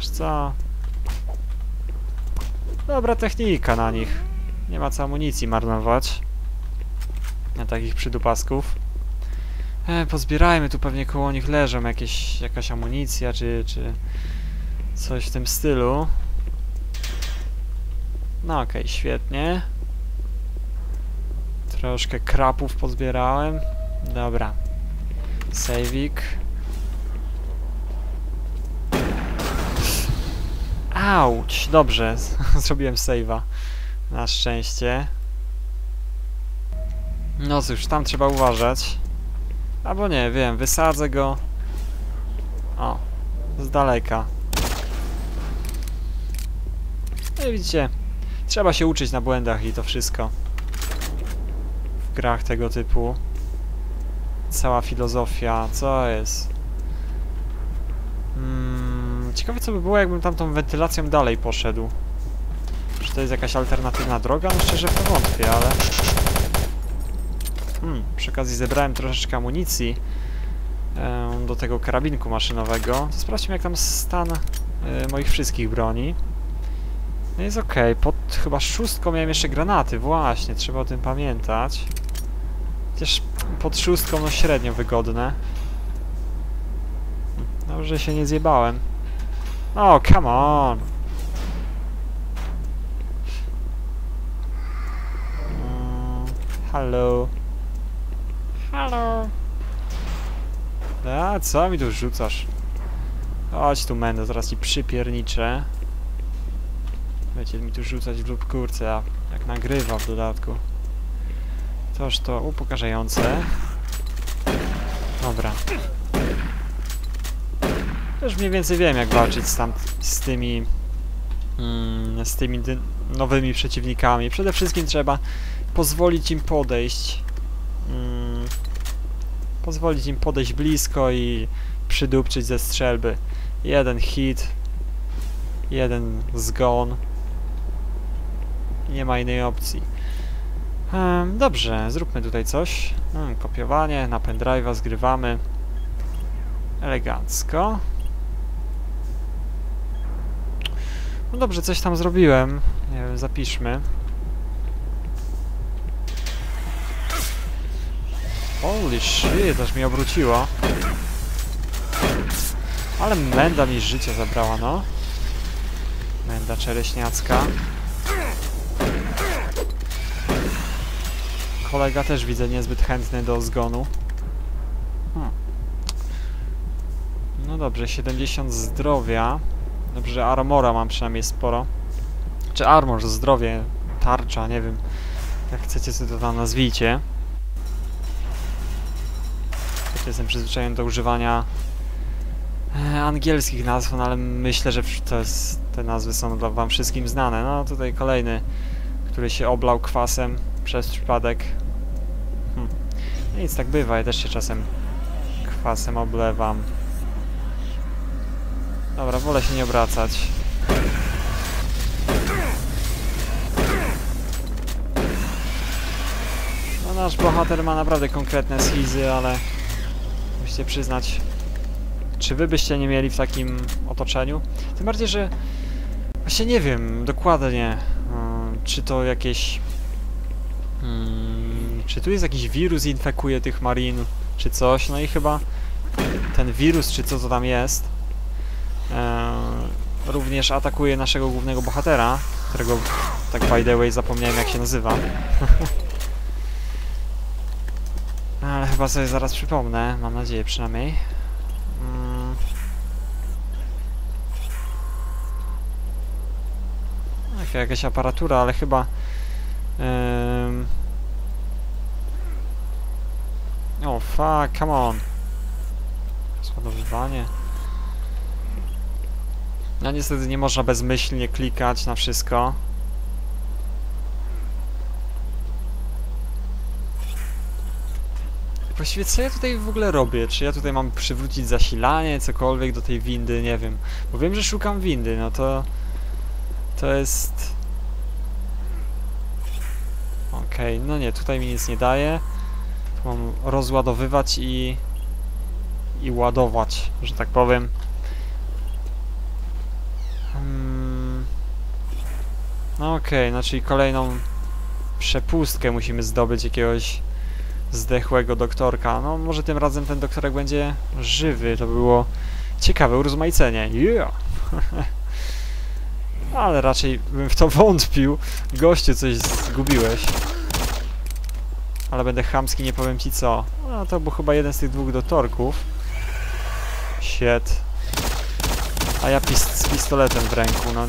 Wiesz co? Dobra technika na nich. Nie ma co amunicji marnować. Na takich przydupasków. E, pozbierajmy, tu pewnie koło nich leżą jakieś, jakaś amunicja, czy, czy coś w tym stylu. No okej, świetnie. Troszkę krapów pozbierałem. Dobra. Sejwik. Auć, dobrze, zrobiłem save'a. Na szczęście. No cóż, tam trzeba uważać. Albo nie, wiem, wysadzę go. O, z daleka. No i widzicie, trzeba się uczyć na błędach i to wszystko. W grach tego typu. Cała filozofia, co jest? Ciekawe co by było, jakbym tamtą wentylacją dalej poszedł. Czy to jest jakaś alternatywna droga? No szczerze to wątpię, ale... Hmm, przy okazji zebrałem troszeczkę amunicji em, do tego karabinku maszynowego. To sprawdźmy jak tam stan e, moich wszystkich broni. No jest ok. Pod chyba szóstką miałem jeszcze granaty. Właśnie, trzeba o tym pamiętać. Chociaż pod szóstką no średnio wygodne. Dobrze się nie zjebałem. O, come on! Mm, Hello. Hello. A, co mi tu rzucasz? Chodź tu, Mendo, zaraz ci przypierniczę. Będzie mi tu rzucać w lub kurce, a jak nagrywa w dodatku. Toż to upokarzające. Dobra. Już mniej więcej wiem, jak walczyć z, tam, z tymi... Mm, z tymi nowymi przeciwnikami. Przede wszystkim trzeba pozwolić im podejść. Mm, pozwolić im podejść blisko i przydupczyć ze strzelby. Jeden hit, jeden zgon. Nie ma innej opcji. Dobrze, zróbmy tutaj coś. Hmm, kopiowanie, na pendrive'a zgrywamy. Elegancko. No dobrze, coś tam zrobiłem. Nie wiem, zapiszmy. Holy shit, aż mi obróciło. Ale menda mi życie zabrała, no. Menda czereśniacka. Kolega też widzę niezbyt chętny do zgonu. Hmm. No dobrze, 70 zdrowia. Dobrze, armora mam przynajmniej sporo. Czy armor, zdrowie, tarcza, nie wiem. Jak chcecie sobie to tam nazwijcie. Jestem przyzwyczajony do używania e, angielskich nazw, no ale myślę, że te nazwy są dla wam wszystkim znane. No tutaj kolejny, który się oblał kwasem przez przypadek. Hm. No nic, tak bywa, ja też się czasem kwasem oblewam. Dobra, wolę się nie obracać. No nasz bohater ma naprawdę konkretne schizy, ale musicie przyznać, czy wy byście nie mieli w takim otoczeniu? Tym bardziej, że właśnie nie wiem dokładnie, mm, czy to jakieś... mm, czy tu jest jakiś wirus infekuje tych marin, czy coś, no i chyba ten wirus, czy co to tam jest, również atakuje naszego głównego bohatera, którego tak by the way zapomniałem jak się nazywa. Ale chyba sobie zaraz przypomnę, mam nadzieję przynajmniej. Mm. Ach, jakaś aparatura, ale chyba... ym, O, fuck, come on. Składowywanie. No niestety nie można bezmyślnie klikać na wszystko. Właściwie co ja tutaj w ogóle robię? Czy ja tutaj mam przywrócić zasilanie, cokolwiek do tej windy? Nie wiem. Bo wiem, że szukam windy, no to... To jest... Okej, no nie, tutaj mi nic nie daje. Tu mam rozładowywać i... I ładować, że tak powiem. No okej, no czyli kolejną przepustkę musimy zdobyć jakiegoś zdechłego doktorka. No może tym razem ten doktorek będzie żywy, to by było ciekawe urozmaicenie. Yeah! Ale raczej bym w to wątpił. Gościu, coś zgubiłeś. Ale będę chamski, nie powiem ci co. No to był chyba jeden z tych dwóch doktorków. Shit. A ja pis z pistoletem w ręku, no.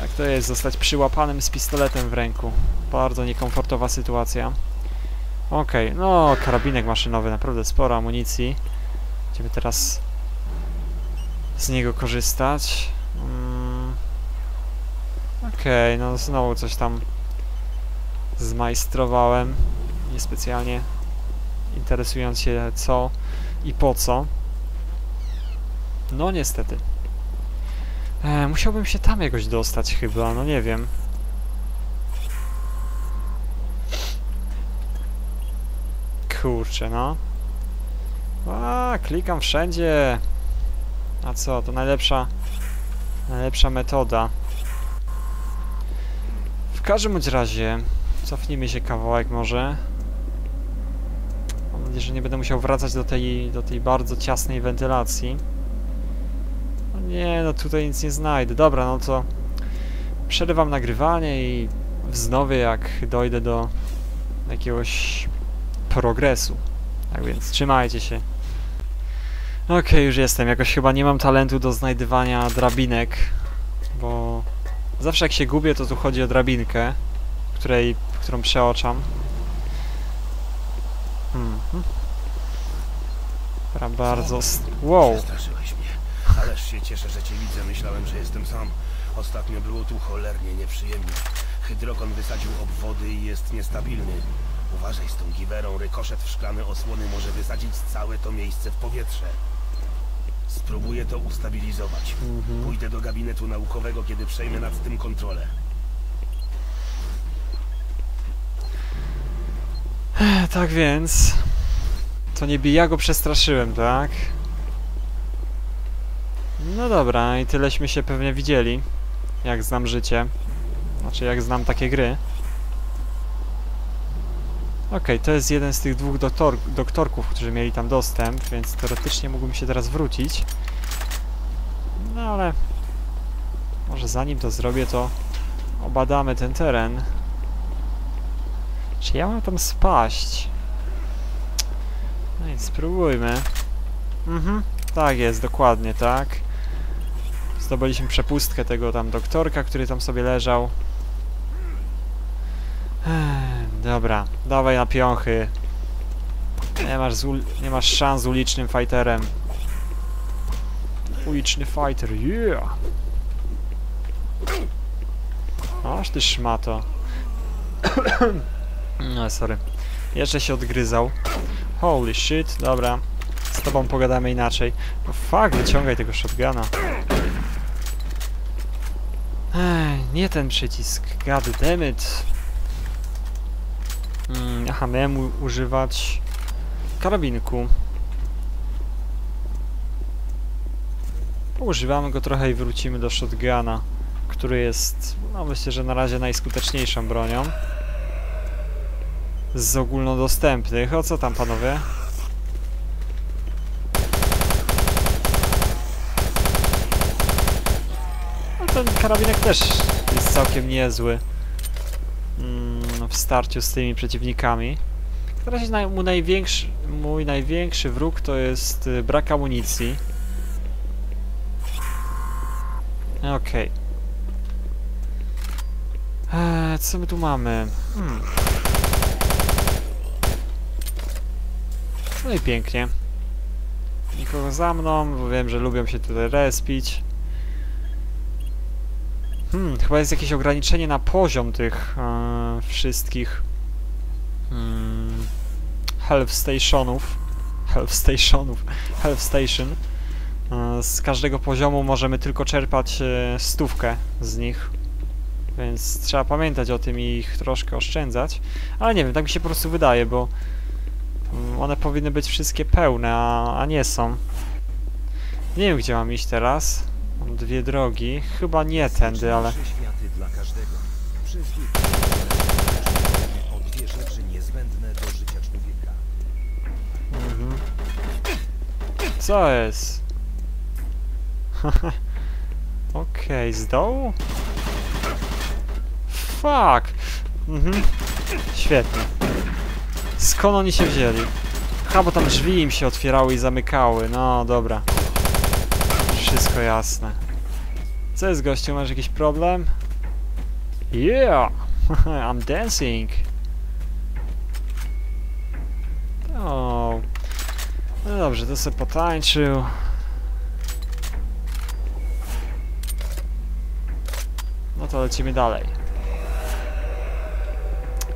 Jak to jest zostać przyłapanym z pistoletem w ręku? Bardzo niekomfortowa sytuacja. Okej, no karabinek maszynowy, naprawdę sporo amunicji. Będziemy teraz z niego korzystać. Mm. Okej, no znowu coś tam zmajstrowałem. Niespecjalnie interesując się co i po co. No niestety. E, musiałbym się tam jakoś dostać chyba, no nie wiem. Kurczę, no. A, klikam wszędzie. A co, to najlepsza, najlepsza metoda. W każdym bądź razie, cofnijmy się kawałek może. Mam nadzieję, że nie będę musiał wracać do tej, do tej bardzo ciasnej wentylacji. Nie, no tutaj nic nie znajdę. Dobra, no to przerywam nagrywanie i wznowię jak dojdę do jakiegoś progresu. Tak więc trzymajcie się. Okej, już jestem. Jakoś chyba nie mam talentu do znajdywania drabinek, bo zawsze jak się gubię, to tu chodzi o drabinkę, której, którą przeoczam. Dobra, bardzo... Wow! Ależ się cieszę, że cię widzę. Myślałem, że jestem sam. Ostatnio było tu cholernie nieprzyjemnie. Hydrokon wysadził obwody i jest niestabilny. Uważaj z tą giwerą. Rykoszet w szklane osłony może wysadzić całe to miejsce w powietrze. Spróbuję to ustabilizować. Mhm. Pójdę do gabinetu naukowego, kiedy przejmę nad tym kontrolę. Tak więc... To niby ja go przestraszyłem, tak? No dobra, i tyleśmy się pewnie widzieli. Jak znam życie. Znaczy, jak znam takie gry. Okej, to jest jeden z tych dwóch doktor doktorków, którzy mieli tam dostęp, więc teoretycznie mógłbym się teraz wrócić. No ale... Może zanim to zrobię, to obadamy ten teren. Czy ja mam tam spaść? No i spróbujmy. Mhm, tak jest, dokładnie, tak. Zdobyliśmy przepustkę tego tam doktorka, który tam sobie leżał. Dobra, dawaj na piąchy. Nie masz, nie masz szans z ulicznym fighterem. Uliczny fighter, yeah! Aż ty szmato. No, sorry. Jeszcze się odgryzał. Holy shit, dobra. Z tobą pogadamy inaczej. No fuck, wyciągaj tego shotguna. Nie ten przycisk. God damn it. Mm, aha, miałem używać karabinku. Poużywamy go trochę i wrócimy do shotguna, który jest, no myślę, że na razie najskuteczniejszą bronią z ogólnodostępnych. O co tam panowie? No ten karabinek też jest całkiem niezły mm, w starciu z tymi przeciwnikami. Na razie mu największy, mój największy wróg to jest y, brak amunicji. Okej. Eee, co my tu mamy? Hmm. No i pięknie. Nikogo za mną, bo wiem, że lubią się tutaj respić. Hmm, chyba jest jakieś ograniczenie na poziom tych e, wszystkich mm, health stationów. Health stationów. Health station. E, z każdego poziomu możemy tylko czerpać e, stówkę z nich. Więc trzeba pamiętać o tym i ich troszkę oszczędzać. Ale nie wiem, tak mi się po prostu wydaje, bo Mm, One powinny być wszystkie pełne, a, a nie są. Nie wiem, gdzie mam iść teraz. Mam dwie drogi. Chyba nie tędy, ale... Mhm. Co jest? Okej, z dołu? Fuck! Mhm. Świetnie. Skąd oni się wzięli? Ha, bo tam drzwi im się otwierały i zamykały. No, dobra. Wszystko jasne. Co jest, gościu? Masz jakiś problem? Yeah! I'm dancing! O, no dobrze, to sobie potańczył. No to lecimy dalej.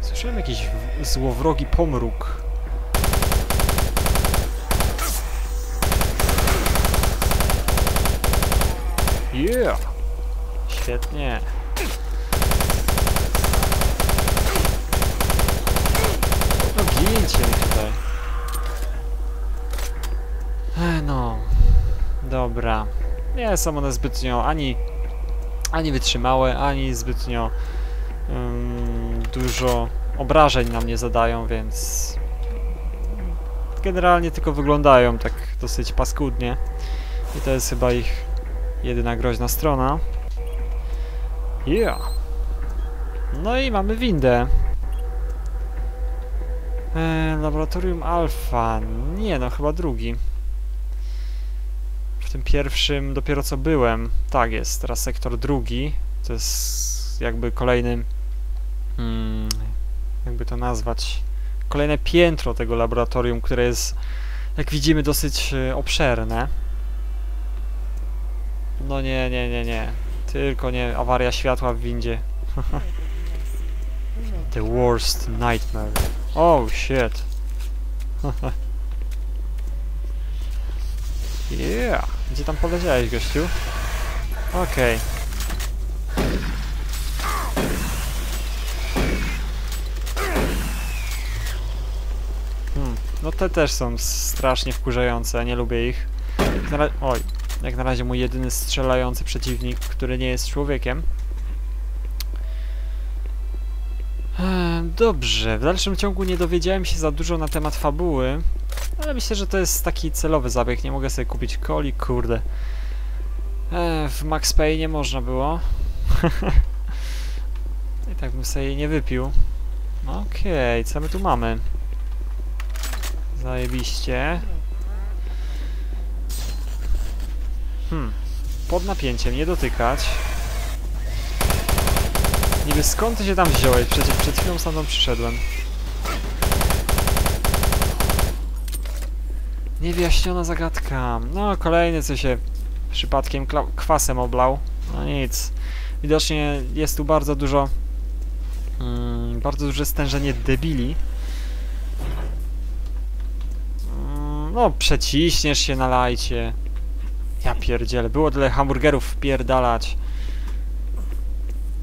Słyszałem jakiś złowrogi pomruk. Yeah! Świetnie. No gincie tutaj. No, dobra. Nie są one zbytnio ani, ani wytrzymałe, ani zbytnio ym, dużo obrażeń nam nie zadają, więc generalnie tylko wyglądają tak dosyć paskudnie. I to jest chyba ich jedyna groźna strona. Yeah. No i mamy windę. E, laboratorium Alfa. Nie, no chyba drugi. W tym pierwszym dopiero co byłem. Tak jest, teraz sektor drugi. To jest jakby kolejny. Hmm, jakby to nazwać? Kolejne piętro tego laboratorium, które jest, jak widzimy, dosyć e, obszerne. No nie, nie, nie, nie. Tylko nie awaria światła w windzie. The worst nightmare. Oh shit. yeah. Gdzie tam poleciałeś, gościu? Okej. Hmm. No te też są strasznie wkurzające, nie lubię ich. Oj, jak na razie mój jedyny strzelający przeciwnik, który nie jest człowiekiem. Ehm, Dobrze, w dalszym ciągu nie dowiedziałem się za dużo na temat fabuły, ale myślę, że to jest taki celowy zabieg. Nie mogę sobie kupić coli, kurde. Eee, w Max Pay nie można było. I tak bym sobie jej nie wypił. Okej, co my tu mamy? Zajebiście. Hmm. Pod napięciem, nie dotykać. Niby skąd ty się tam wziąłeś? Przecież przed chwilą stamtąd przyszedłem. Niewyjaśniona zagadka. No, kolejny co się przypadkiem kwasem oblał. No nic. Widocznie jest tu bardzo dużo mm, bardzo duże stężenie debili. Mm, no, przeciśniesz się na lajcie. Ja pierdzielę, było tyle hamburgerów wpierdalać.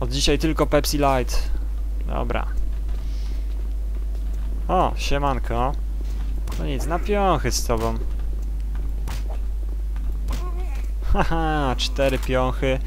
Od dzisiaj tylko Pepsi Light. Dobra. O, siemanko. No nic, na piąchy z tobą. Haha, cztery piąchy.